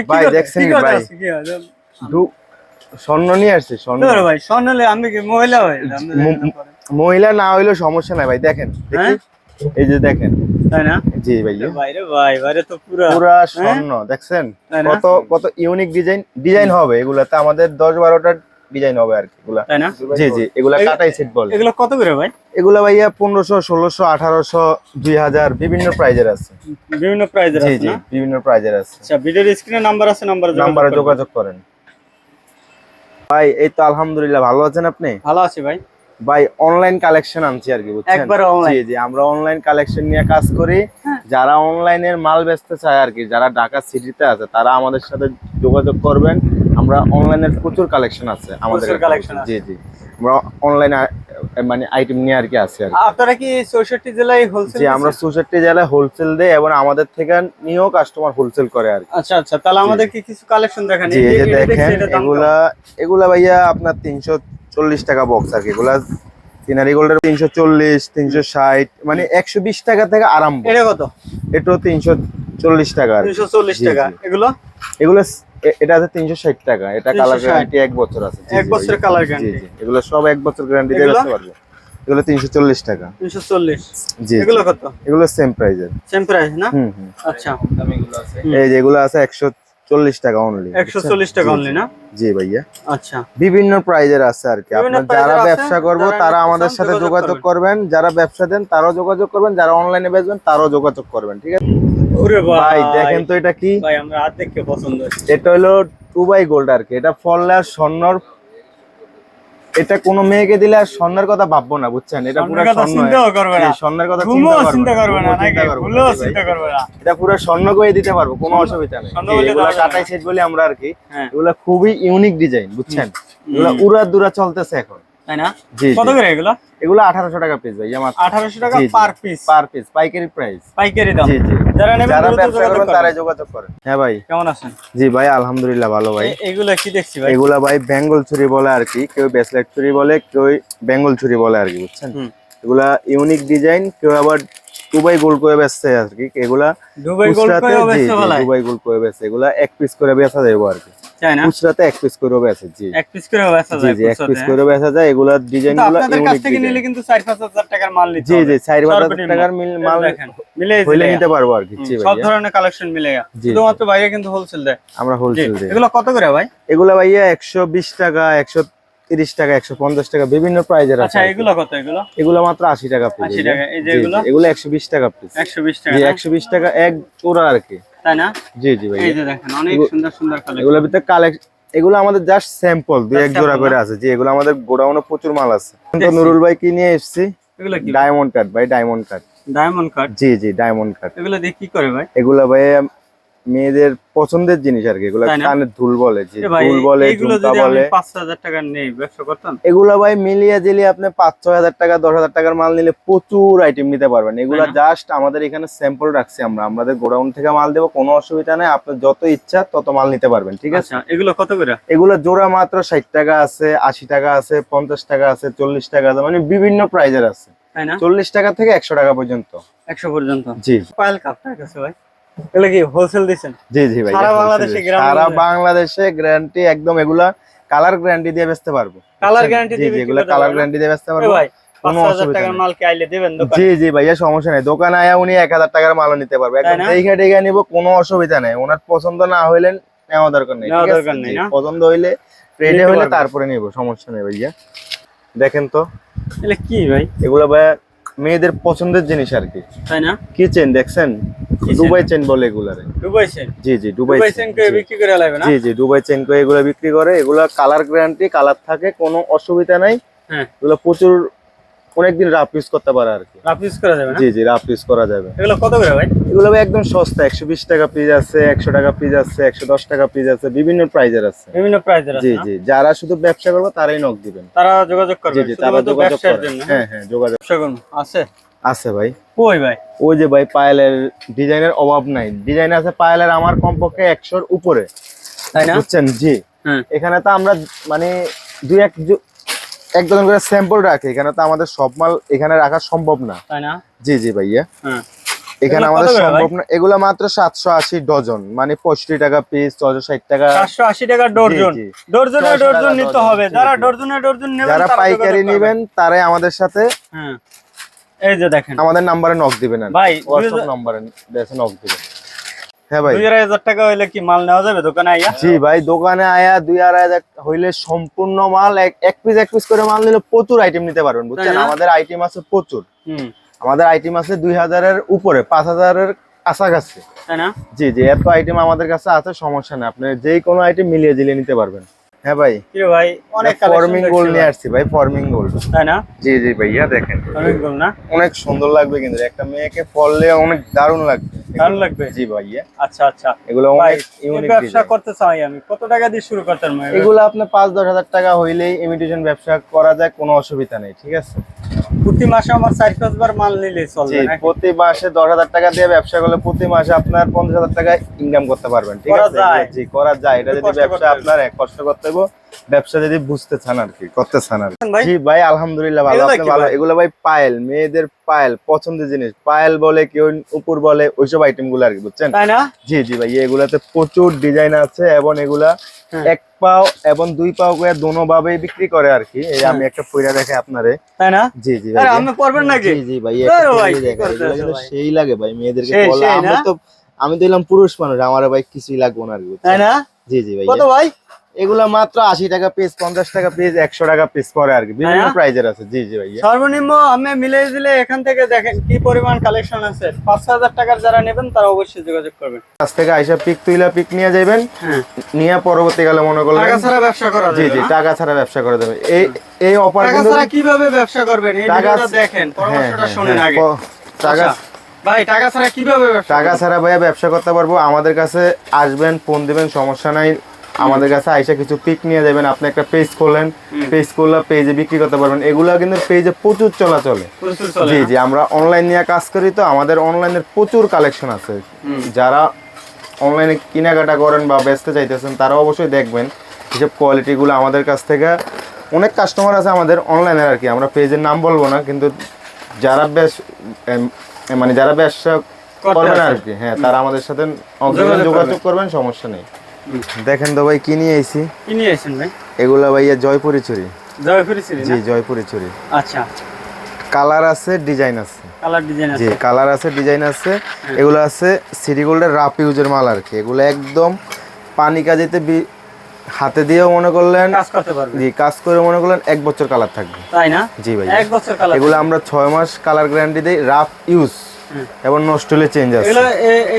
ভাই দেখছেন ভাই? স্বর্ণ নিয়ে আসছে স্বর্ণ। ভাই? স্বর্ণ আমি কি মহিলা। মহিলা না হইলেও সমস্যা নাই ভাই দেখেন হ্যাঁ? এই যে দেখেন। তাই না? জি ভাই বাইরে ভাই বাইরে তো পুরো। পুরা স্বর্ণ দেখছেন? কত কত ইউনিক ডিজাইন ডিজাইন হবে। এগুলাতে আমাদের দশ বারোটা ডিজাইন হবে আর কি এগুলা। তাই না? জি জি এগুলা কাটাই সেট বলে। এগুলো কত করে ভাই? এগুলা ভাইয়া পনেরোশো ষোলোশো আঠারোশো দুই হাজার বিভিন্ন প্রাইজের আছে। বিভিন্ন প্রাইজের আছে জি না? বিভিন্ন প্রাইজের আছে। আচ্ছা ভিডিওর স্ক্রিনে নাম্বার আছে নাম্বার নাম্বারে যোগাযোগ করেন। ভাই এই তো আলহামদুলিল্লাহ ভালো আছেন আপনি? ভালো আছি ভাই। ভাই অনলাইন কালেকশন আনছি আর কি বুঝছেন? জি জি আমরা অনলাইন কালেকশন নিয়ে কাজ করি। হ্যাঁ। যারা অনলাইনের মাল বেচতে চায় আর কি যারা ঢাকা সিটিতে আছে তারা আমাদের সাথে যোগাযোগ করবেন। আমরা অনলাইনের প্রচুর কালেকশন আছে আমাদের আছে। জি জি। আমরা অনলাইন মানে আইটেম নিয়ে আর কি আছে আর আপনারা কি চৌষট্টি জেলায় হোলসেল জি আমরা চৌষট্টি জেলায় হোলসেল দেই এবং আমাদের থেকে নিয়েও কাস্টমার হোলসেল করে আর আচ্ছা আচ্ছা। তাহলে আমাদের কি কিছু কালেকশন দেখান? জি এই দেখেন এগুলা এগুলা ভাইয়া আপনার তিনশো চল্লিশ টাকা বক্স আর কি। এগুলা সিনারি গোল্ডের তিনশো চল্লিশ তিনশো ষাট মানে একশো বিশ টাকা থেকে আরম্ভ। এটা কত? তিনশো চল্লিশ টাকা আর কি। তিনশো চল্লিশ জি, টাকা। এগুলো? এগুলো এটা আছে তিনশো ষাট টাকা। এটা কালার গ্যারান্টি এক বছর আছে। এক জি, জি। এগুলো সব এক বছর গ্যারান্টি দিয়ে এগুলো? পারবে। এগুলো তিনশো চল্লিশ টাকা। তিনশো চল্লিশ। জি এগুলো কত? এগুলো সেম প্রাইজের সেম প্রাইস না? হুম আচ্ছা। এই যে এগুলো আছে একশো চল্লিশ টাকা অনলি একশো চল্লিশ টাকা অনলি না? জি ভাইয়া। আচ্ছা। বিভিন্ন প্রাইজের আছে আর কি। আপনার যারা আছে, ব্যবসা করব তারা আমাদের সাথে যোগাযোগ করবেন। যারা ব্যবসা দেন তারাও যোগাযোগ করবেন। যারা অনলাইনে বেচবেন তারাও যোগাযোগ করবেন ঠিক আছে? ভাই ভাই। দেখেন তো এটা কি? ভাই আমরা দেখে পছন্দ এটা হলো টু বাই গোল্ড আর কি। এটা ফললে আর স্বর্ণর এটা কোনো মেয়েকে দিলে আর স্বর্ণের কথা ভাববো না বুঝছেন? এটা পুরো স্বর্ণ স্বর্ণের কথা চিন্তা করবে না চিন্তা করবে না, এটা পুরো স্বর্ণ করে দিতে পারব কোনো অসুবিধা নেই। এগুলা কাটাই সেট বলি আমরা আর কি। হ্যাঁ। এগুলা খুবই ইউনিক ডিজাইন বুঝছেন? এগুলা উড়া দুরা চলতেছে এখন। তাই না? জি কত করে এগুলো? এগুলো আঠারোশো টাকা পিস ভাই আমার আঠারোশো টাকা জি, জি। পার পিস পার পিস পাইকারি প্রাইস পাইকারি দাম। জি জি। যারা নেবেন যারা ব্যবসা করবেন। তারাই যোগাযোগ করেন। হ্যাঁ ভাই। কেমন আছেন? জি ভাই আলহামদুলিল্লাহ ভালো ভাই। এগুলো কি দেখছি ভাই? এগুলা ভাই বেঙ্গল ছুরি বলে আর কি কেউ ব্যাসলেট ছুরি বলে কেউ বেঙ্গল ছুরি বলে আর কি বুঝছেন। এগুলা ইউনিক ডিজাইন কেউ আবার দুবাই গোল্ড করে বেচছে আর কি এগুলা দুবাই খুচরাতে করে বলে? দুবাই গোল্ড করে বেচে এগুলা এক পিস করে বেচা যাবে আর কি। তাই না? খুচরাতে এক পিস করে বেচে জি। এক পিস করে বেচা যায় জি এক পিস হ্যাঁ? করে বেচা যায়। এগুলার ডিজাইন আপনাদের কাছ থেকে নিলে কিন্তু চার পাঁচ হাজার টাকার মাল নিতে জি জি চার পাঁচ হাজার সর্বনিম্ন। টাকার মাল মিলে হইলে নিতে পারব আর কি সব ধরনের কালেকশন মিলে গেছে শুধুমাত্র বাইরে কিন্তু হোলসেল দেয়। আমরা হোলসেল দিই। এগুলো কত করে ভাই? এগুলা ভাইয়া একশো বিশ টাকা একশো তিরিশ টাকা একশো পঞ্চাশ টাকা বিভিন্ন প্রাইজের আছে আচ্ছা এগুলো কত এগুলো? এগুলো মাত্র আশি টাকা পিস 80 টাকা, এই যে জি, জি, এগুলো? এগুলো একশো বিশ টাকা পিস একশো বিশ টাকা একশো বিশ টাকা এক চোরা আর কি। তাই না? জি জি ভাই এই যে দেখেন অনেক সুন্দর সুন্দর কালেকশন এগুলোর ভিতরে কালেক্ট এগুলো আমাদের জাস্ট স্যাম্পল দুই এক জোড়া করে আছে। জি এগুলো আমাদের গোডাউনে প্রচুর মাল আছে। তো নুরুল ভাই কি নিয়ে এসেছি? এগুলো কি? ডায়মন্ড কাট ভাই ডায়মন্ড কাট ডায়মন্ড কাট জি জি ডায়মন্ড কাট এগুলো দিয়ে কি করে ভাই? এগুলো ভাই মেয়েদের পছন্দের জিনিস আর কি এগুলো কানের দুল বলে ভাই বলে ঝুমকা বলে। পাঁচ হাজার টাকা নেই ব্যবসা করতাম? এগুলো ভাই মিলিয়ে জিলিয়ে আপনি পাঁচ ছয় হাজার টাকা দশ হাজার টাকার মাল নিলে প্রচুর আইটেম নিতে পারবেন। এগুলো জাস্ট আমাদের এখানে স্যাম্পল রাখছি আমরা। আমাদের গোডাউন থেকে মাল দেবো কোনো অসুবিধা নেই আপনার যত ইচ্ছা তত মাল নিতে পারবেন ঠিক আছে? আচ্ছা এগুলো কত করে? এগুলো জোড়া মাত্র ষাট টাকা আছে আশি টাকা আছে পঞ্চাশ টাকা আছে চল্লিশ টাকা আছে মানে বিভিন্ন প্রাইজের আছে। চল্লিশ টাকা থেকে একশো টাকা পর্যন্ত। একশো পর্যন্ত? জি। পায়েল কাপটা গেছে ভাই। এগুলো কি হোলসেল দিচ্ছেন? জি জি ভাই সারা বাংলাদেশে। সারা বাংলাদেশে। গ্যারান্টি একদম এগুলা কালার গ্যারান্টি দিয়ে বেচতে পারব। কালার গ্যারান্টি এগুলা কালার গ্যারান্টি দিয়ে বেচতে পারব। ভাই পাঁচ কোনো হাজার অসুবিধা টাকার মাল কি আইলে দেবেন দোকানে? জি জি ভাইয়া সমস্যা নেই। দোকানে আয়া উনি এক হাজার টাকার মালও নিতে পারবে? দেখে নিবো কোনো অসুবিধা নেই। ওনার পছন্দ না হইলেন নেওয়া দরকার নেই পছন্দ হইলে নিতে হইলে তারপরে নিব সমস্যা নেই ভাইয়া। দেখেন তো। কি ভাই? এগুলো ভাইয়া মেয়েদের পছন্দের জিনিস আর কি। তাই না? কি চেন দেখছেন? দুবাই চেন বলে এগুলারে। দুবাই সেন জি জি দুবাই চেন বিক্রি করে লাগবে না? জি জি দুবাই চেন করে এগুলো বিক্রি করে। এগুলা কালার গ্যারান্টি কালার থাকে কোনো অসুবিধা নাই। হ্যাঁ। এগুলো প্রচুর অনেকদিন রাফ ইউজ করতে পারে আর কি। রাফ ইউজ করা যাবে না? জি জি রাফ ইউজ করা যাবে। এগুলো কত করে ভাই? এগুলো ভাই একদম সস্তা একশো বিশ টাকা পিস আছে একশো টাকা পিস আছে একশো দশ টাকা পিস আছে বিভিন্ন প্রাইজের আছে। বিভিন্ন প্রাইজের আছে না? জি যারা শুধু ব্যবসা করবে তারাই নক দিবেন। তারা যোগাযোগ করবে জি জি তারা যোগাযোগ ব্যবসার করে জন্য হ্যাঁ? হ্যাঁ যোগাযোগ করুন আছে? আছে ভাই। কই ভাই? ওই যে ভাই পায়েলের ডিজাইনের অভাব নাই। ডিজাইন আছে পায়েলের আমার কমপক্ষে একশোর উপরে। তাই না? বুঝছেন? জি। হ্যাঁ। এখানে তো আমরা মানে দুই এক এক ডজন করে স্যাম্পল রাখি। এখানে তো আমাদের সব মাল এখানে রাখা সম্ভব না। তাই না? জি জি ভাইয়া। হ্যাঁ। এখানে আমাদের? সম্ভব না। এগুলা মাত্র সাতশো আশি ডজন। মানে পঁয়ষট্টি টাকা পিস ছয়শো ষাট টাকা। সাতশো আশি টাকা ডর্জন ডর্জনে ডর্জন নিতে হবে। যারা ডর্জনে ডর্জন যারা পাইকারি নেবেন তারাই আমাদের সাথে হ্যাঁ। এই যে দেখেন। আমাদের নাম্বারে নক দিবেন ভাই, হোয়াটসঅ্যাপ নাম্বারে দেশে নক দিবেন। হ্যাঁ ভাই। টাকা হইলে কি মাল নেওয়া যাবে দোকানে আইয়া? জি ভাই দোকানে আয়া হইলে সম্পূর্ণ মাল এক এক পিস এক পিস করে মাল নিলে প্রচুর আইটেম নিতে পারবেন বুঝছেন? আমাদের আইটেম আছে প্রচুর। হুম। আমাদের আইটেম আছে দুই হাজারের উপরে পাঁচ হাজারের কাছাকাছি। তাই না? জি জি এত আইটেম আমাদের কাছে আছে সমস্যা নেই। আপনি যে কোনো আইটেম মিলিয়ে জিলিয়ে নিতে পারবেন। হ্যাঁ ভাই। কি ভাই অনেক ফর্মিং গোল্ড নিয়ে আসছি ভাই ফর্মিং গোল্ড তাই না? জি জি ভাইয়া দেখেন। ফর্মিং না? অনেক সুন্দর লাগবে কিন্তু একটা মেয়েকে পরলে অনেক দারুণ লাগবে। লাগবে? জি ভাইয়া আচ্ছা আচ্ছা। এগুলো অনেক ইউনিক ব্যবসা করতে চাই আমি কত টাকা দিয়ে শুরু এগুলো? আপনার পাঁচ দশ হাজার টাকা হইলেই ইমিটেশন ব্যবসা করা যায় কোনো অসুবিধা নেই ঠিক আছে? প্রতি মাসে আমার চার পাঁচবার মাল নিলে চলবে প্রতি মাসে দশ হাজার টাকা দিয়ে ব্যবসা করলে প্রতি মাসে আপনার পঞ্চাশ হাজার টাকা ইনকাম করতে পারবেন ঠিক আছে? করা যায়। এটা যদি ব্যবসা আপনার এক কষ্ট করতে হবে ব্যবসা যদি বুঝতে চান আর কি করতে চান আর কি। ভাই? জি ভাই আলহামদুলিল্লাহ ভালো। এগুলা আপনি ভালো। ভাই? এগুলো ভাই পায়েল মেয়েদের পায়েল পছন্দের জিনিস। পায়েল বলে কেউ উপর বলে ওইসব আইটেমগুলো আর কি বুঝছেন? তাই না? জি জি ভাই এগুলাতে প্রচুর ডিজাইন আছে এবং এগুলা হ্যাঁ। এক পাও এবং দুই পাও করে দোনো ভাবে বিক্রি করে আর কি। এই আমি একটা পয়রা দেখে আপনারে। তাই না? জি জি আরে ভাই আপনি করবেন নাকি? জি জি ভাই? সেই লাগে ভাই মেয়েদেরকে বলে। আমি না? তো আমি তো এলাম পুরুষ মানুষ আমার ভাই কিছুই লাগবে না আর কি, তাই না? জি জি ভাই কত ভাই? এগুলা মাত্র আশি টাকা পিস পঞ্চাশ টাকা পিস একশো টাকা পিস পরে আর কি। বিভিন্ন হ্যাঁ? প্রাইজের আছে। জি জি ভাইয়া। সর্বনিম্ন আমি মিলিয়ে দিলে এখান থেকে দেখেন কি পরিমাণ কালেকশন আছে। পাঁচ হাজার টাকার যারা নেবেন তারা অবশ্যই যোগাযোগ করবেন। কাছ থেকে আইসা পিক তুইলা পিক নিয়ে যাবেন হ্যাঁ। নিয়ে পরবর্তীকালে মনে করলেন টাকা ছাড়া ব্যবসা করা জি জি টাকা ছাড়া ব্যবসা করে দেবে এই এই অফার টাকা ছাড়া কীভাবে ব্যবসা করবেন? এই দেখেন হ্যাঁ, পরামর্শটা হ্যাঁ, শুনেন হ্যাঁ, আগে। টাকা আচ্ছা, ভাই টাকা ছাড়া কীভাবে টাকা ছাড়া ভাইয়া ব্যবসা করতে পারব। আমাদের কাছে আসবেন ফোন দিবেন সমস্যা নাই। আমাদের কাছে আইসা কিছু পিক নিয়ে যাবেন আপনি একটা পেজ খোলেন পেজ করলে পেজে বিক্রি করতে পারবেন। এগুলো কিন্তু পেজে প্রচুর চলাচলে। চলে। জি জি আমরা অনলাইন নিয়ে কাজ করি তো আমাদের অনলাইনের প্রচুর কালেকশন আছে। যারা অনলাইনে কেনাকাটা করেন বা বেচতে চাইতেছেন তারা অবশ্যই দেখবেন এসব কোয়ালিটিগুলো আমাদের কাছ থেকে। অনেক কাস্টমার আছে আমাদের অনলাইনে আর কি আমরা পেজের নাম বলব না কিন্তু যারা বেশ মানে যারা ব্যবসা করবেন আর কি হ্যাঁ তারা আমাদের সাথে যোগাযোগ করবেন সমস্যা নেই। দেখেন তো ভাই কি নিয়ে আইছি? কি নিয়ে এসেছেন ভাই? এগুলা ভাইয়া জয়পুরি চুরি জয়পুরি সিরি জি জয়পুরি চুরি আচ্ছা। কালার আছে ডিজাইন আছে। কালার ডিজাইন আছে। জি কালার আছে ডিজাইন আছে। এগুলো আছে সিটি গোল্ডের রাফ ইউজের মাল আর কি। এগুলো একদম পানি কাজেতে হাতে দিয়েও মনে করলেন কাজ করতে পারবে। জি কাজ করে মনে করলেন এক বছর কালার থাকবে। তাই না? জি ভাই এক বছর কালার এগুলো আমরা ছয় মাস কালার গ্যারান্টি দিই রাফ ইউজ। এবং নষ্ট হলে চেঞ্জ আছে।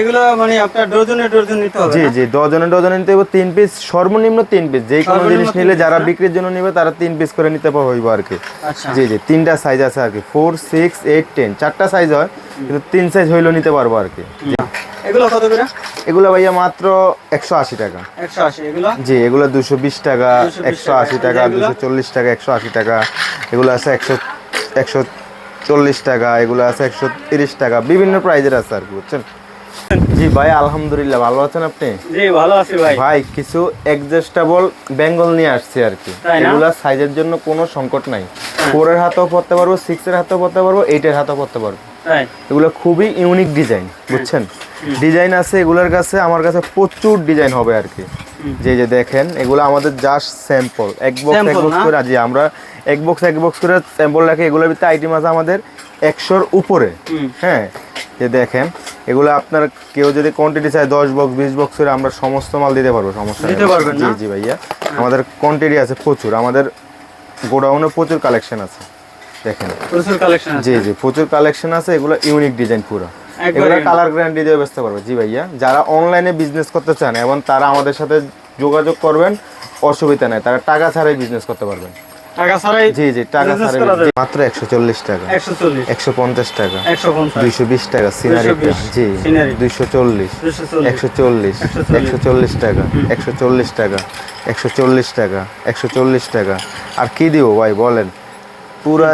এগুলো মানে আপনার ডজনে ডজন নিতে হবে জি জি ডজনে ডজনে নিতে হবে তিন পিস সর্বনিম্ন তিন পিস যে কোনো জিনিস নিলে যারা বিক্রির জন্য নিবে তারা তিন পিস করে নিতে হইব আর কি। আচ্ছা। জি জি তিনটা সাইজ আছে আর কি ফোর সিক্স এইট টেন চারটা সাইজ হয় কিন্তু তিন সাইজ হইলেও নিতে পারব আর কি। এগুলো কত করে? এগুলো ভাইয়া মাত্র একশো আশি টাকা। একশো আশি এগুলো? জি এগুলো দুশো বিশ টাকা 220 একশো আশি টাকা। দুশো চল্লিশ টাকা একশো আশি টাকা এগুলো আছে একশো একশো চল্লিশ টাকা এগুলো আছে একশো তিরিশ টাকা বিভিন্ন প্রাইজের আছে আর কি বুঝছেন? জি ভাই আলহামদুলিল্লাহ ভালো আছেন আপনি? জি ভালো আছি ভাই। ভাই কিছু অ্যাডজাস্টেবল বেঙ্গল নিয়ে আসছে আর কি। এগুলা সাইজের জন্য কোনো সংকট নাই। ফোর এর হাতেও পড়তে পারব সিক্স এর হাতেও পড়তে পারব এইট এর হাতেও পড়তে পারব। এগুলো খুবই ইউনিক ডিজাইন বুঝছেন? ডিজাইন আছে এগুলোর কাছে আমার কাছে প্রচুর ডিজাইন হবে আর কি। যে যে দেখেন এগুলো আমাদের জাস্ট স্যাম্পল এক বক্স এক বক্স করে জি আমরা এক বক্স এক বক্স করে স্যাম্পল রাখি এগুলোর ভিতরে আইটেম আছে আমাদের একশোর উপরে। হ্যাঁ যে দেখেন এগুলো আপনার কেউ যদি কোয়ান্টিটি চায় দশ বক্স বিশ বক্স করে আমরা সমস্ত মাল দিতে পারব সমস্যা দিতে পারবেন জি জি ভাইয়া। আমাদের কোয়ান্টিটি আছে প্রচুর আমাদের গোডাউনে প্রচুর কালেকশন আছে। দেখেন। প্রচুর কালেকশন আছে। জি জি প্রচুর কালেকশন আছে। এগুলো ইউনিক ডিজাইন পুরো। এগুলো কালার গ্যারান্টি দিয়ে বেচতে পারব জি ভাইয়া যারা অনলাইনে বিজনেস করতে চান এবং তারা আমাদের সাথে যোগাযোগ করবেন অসুবিধা নেই। তারা টাকা ছাড়াই বিজনেস করতে পারবেন। টাকা ছাড়াই জি জি টাকা ছাড়াই মাত্র একশো চল্লিশ টাকা। একশো চল্লিশ। একশো পঞ্চাশ টাকা। একশো পঞ্চাশ। দুইশো বিশ টাকা সিনারি জি scenery। দুইশো চল্লিশ। দুশো চল্লিশ। একশো চল্লিশ। 140 একশো চল্লিশ টাকা। একশো চল্লিশ টাকা। একশো চল্লিশ টাকা। একশো চল্লিশ টাকা। আর কি দিব ভাই বলেন। পুরা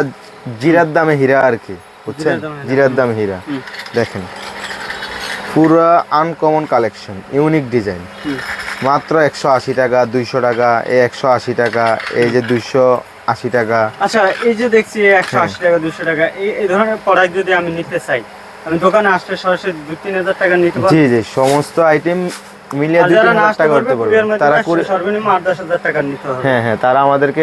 জিরার দামে হীরা আর কি বুঝছেন? জিরার দামে হীরা। দেখেন পুরা আনকমন কালেকশন ইউনিক ডিজাইন মাত্র একশো আশি টাকা দুইশো টাকা এই একশো আশি টাকা এই যে দুইশো আশি টাকা। আচ্ছা এই যে দেখছি একশো হ্যাঁ। আশি টাকা দুশো টাকা এই ধরনের প্রোডাক্ট যদি আমি নিতে চাই আমি দোকানে আসলে সরাসরি দু তিন হাজার টাকা নিতে পারব? জি জি সমস্ত আইটেম মিলিয়ে যারা তিন হাজার টাকা করতে পারবে। তারা করে সর্বনিম্ন আট দশ হাজার টাকা নিতে হবে। হ্যাঁ হ্যাঁ তারা আমাদেরকে